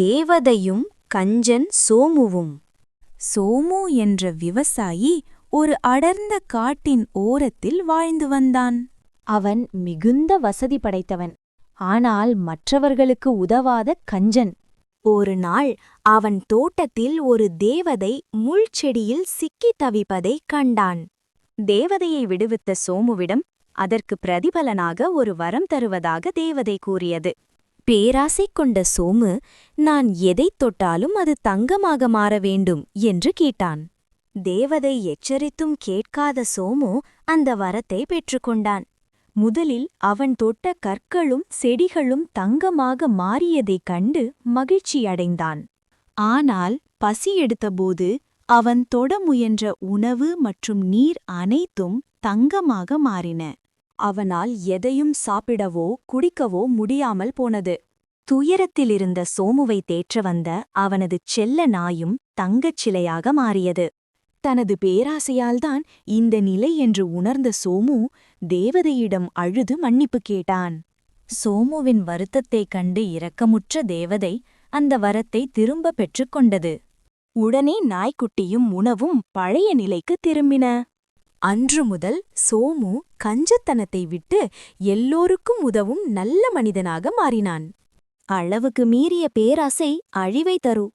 தேவதையும் கஞ்சன் சோமுவும். சோமு என்ற விவசாயி ஒரு அடர்ந்த காட்டின் ஓரத்தில் வாழ்ந்து வந்தான். அவன் மிகுந்த வசதி படைத்தவன். ஆனால் மற்றவர்களுக்கு உதவாத கஞ்சன். ஒரு நாள் அவன் தோட்டத்தில் ஒரு தேவதை முள் செடியில் சிக்கித் தவிப்பதைக் கண்டான். தேவதையை விடுவித்த சோமுவிடம் அதற்கு பிரதிபலனாக ஒரு வரம் தருவதாக தேவதை கூறியது. பேராசை கொண்ட சோமு நான் எதைத் தொட்டாலும் அது தங்கமாக மாற வேண்டும் என்று கேட்டான். தேவதை எச்சரித்தும் கேட்காத சோமு அந்த வரத்தை பெற்றுக்கொண்டான் முதலில் அவன் தொட்ட கற்களும் செடிகளும் தங்கமாக மாறியதைக் கண்டு மகிழ்ச்சியடைந்தான் ஆனால் பசி எடுத்தபோது அவன் தொட முயன்ற உணவு மற்றும் நீர் அனைத்தும் தங்கமாக மாறின. அவனால் எதையும் சாப்பிடவோ குடிக்கவோ முடியாமல் போனது. துயரத்திலிருந்த சோமுவை தேற்ற வந்த அவனது செல்ல நாயும் தங்கச் சிலையாக மாறியது. தனது பேராசையால்தான் இந்த நிலை என்று உணர்ந்த சோமு தேவதையிடம் அழுது மன்னிப்பு கேட்டான். சோமுவின் வருத்தத்தைக் கண்டு இரக்கமுற்ற தேவதை அந்த வரத்தை திரும்ப பெற்றுக்கொண்டது உடனே நாய்க்குட்டியும் உணவும் பழைய நிலைக்கு திரும்பின. அன்று முதல் சோமு கஞ்சத்தனத்தை விட்டு எல்லோருக்கும் உதவும் நல்ல மனிதனாக மாறினான். அளவுக்கு மீறிய பேராசை அழிவை தரும்.